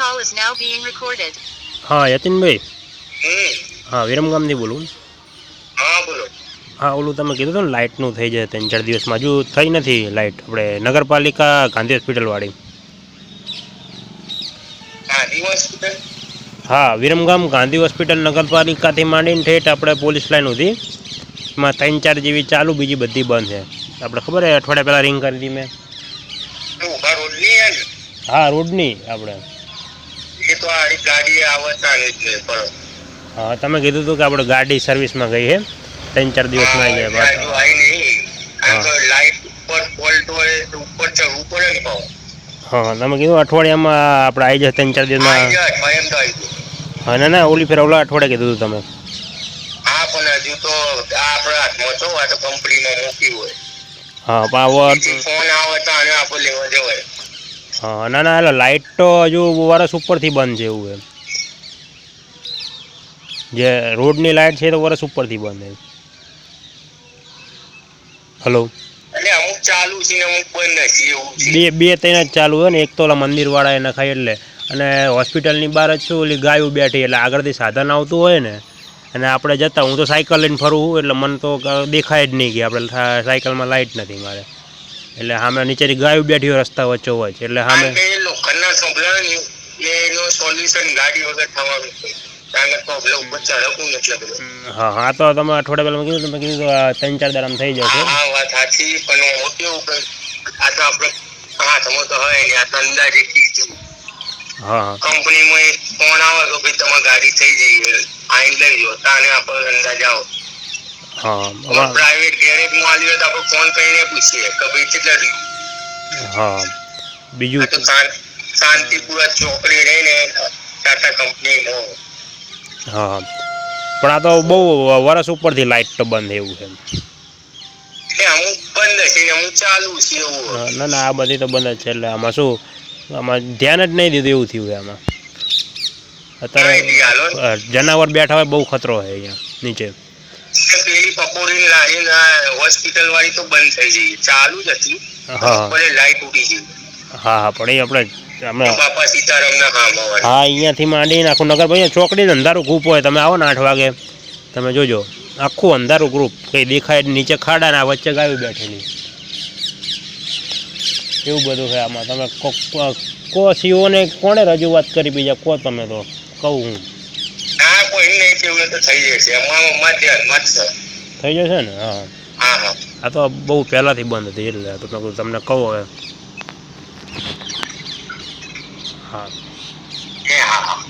call is now being recorded. હા યતિનભાઈ. હા વિરમગામથી બોલું. હા બોલો. હા ઓલું તમે કીધું હતું ને લાઇટનું થઈ જાય ત્રણ ચાર દિવસમાં. હજુ થઈ નથી લાઇટ. આપણે નગરપાલિકા ગાંધી હોસ્પિટલવાળી. હા વિરમગામ ગાંધી હોસ્પિટલ નગરપાલિકાથી માંડીને ઠેઠ આપણે પોલીસ લાઈન હતી એમાં ત્રણ ચાર જેવી ચાલુ બીજી બધી બંધ છે. આપણે ખબર છે અઠવાડિયા પહેલાં રિંગ કરી હતી મેં. ઊભા રોડની હે ને? હા રોડની આપણે. તો આ ગાડી આવતા નથી પણ હા તમે કીધું હતું કે આપણે ગાડી સર્વિસમાં ગઈ છે ત્રણ ચાર દિવસમાં આવી જાય ગાડી આવી નહીં. લાઈટ ઉપર ફોલ્ટ હોય તો ઉપર ચડ ઉપર ને ભાવ હા તમે કીધું અઠવાડિયામાં આપણે આવી જાય ત્રણ ચાર દિવસમાં. હા ના ના ઓલી ફેર ઓલા અઠવાડિયે કીધું હતું તમે. હા પણ હજુ તો આ આપણા હાથમાં છો આ તો કંપનીમાં મૂકી હોય. હા પાવર. ફોન આવે તો આને આપણે લેવા જવાય. હા ના ના એટલે લાઇટ તો હજુ વરસ ઉપરથી બંધ છે એવું એમ. જે રોડની લાઇટ છે તો વરસ ઉપરથી બંધ એમ. હલો બે બે ત્રણ જ ચાલુ હોય ને એક તો ઓલા મંદિરવાળા એ નખાય એટલે. અને હોસ્પિટલની બહાર જ શું ઓલી ગાયું બેઠી એટલે આગળથી સાધન આવતું હોય ને અને આપણે જતા હું તો સાયકલ લઈને ફરું એટલે મને તો દેખાય જ નહીં કે આપણે સાયકલમાં લાઇટ નથી મારે. એટલે સામે નીચેથી ગાયું બેઠી હોય રસ્તા વચ્ચો વચ્ચ એટલે સામે લોખંડના એનો સોલ્યુશન ગાડી વગર થવાનું છે. હા હા તો તમે અઠવાડિયા પહેલાં કીધું તમે કીધું ત્રણ ચાર દાડામાં થઈ જશે હા વાત સાચી પણ હું કેવું કે આ તો આપણે હાથમાં તો હોય ને આ તો અંદાજે કીધું હા હા. કંપનીમાં ફોન આવે તો ભાઈ તમારી ગાડી થઈ જઈ આઈને લઈ જાઓ તાને આપણે અંદાજ આવો. હા પ્રાઇવેટ ગેરેજમાં આલ્યો તો આપણે ફોન કરીને પૂછીએ કે ભાઈ કેટલા રહ્યું હા બીજું તો શાંત- ચોકડી રહીને ટાટા કંપનીમાં હા પણ આ તો બહુ વર્ષ ઉપરથી લાઇટ તો બંધ એવું છે ને ના ના આ બધી તો બંધ જ છે એટલે આમાં શું આમાં ધ્યાન જ નહીં દીધું એવું થયું આમાં. અત્યારે જનાવર બેઠા હોય બહુ ખતરો છે અહીંયા નીચે. પેલી લારીને હોસ્પિટલ વાળી તો બંધ થઈ ગઈ. ચાલુ જ હતી. હા. બપોરે લાઈટ ઉડી ગઈ. હા હા પણ એ આપણે અમે બાપા સીતારામના હા અહીંયાથી માંડીને આખું નગર ભાઈ ચોકડી જ અંધારું ગ્રુપ હોય તમે આવો ને આઠ વાગે. તમે જોજો. આખું અંધારું ગ્રુપ કંઈ દેખાય નીચે ખાડા ને વચ્ચે ગાયું બેઠેલી. એવું બધું છે આમાં. તમે કો સીઓને કોણે રજૂઆત કરી બીજા? કો તમે તો? કહું હું. નહીં કેવું તો થઈ જશે અમારા મમ્મા ધ્યાનમાં જ છે થઈ જશે ને? હા. હા હા. આ તો બહુ પહેલાંથી બંધ હતી એટલે તો મેં તમને કહું હવે. હા હા.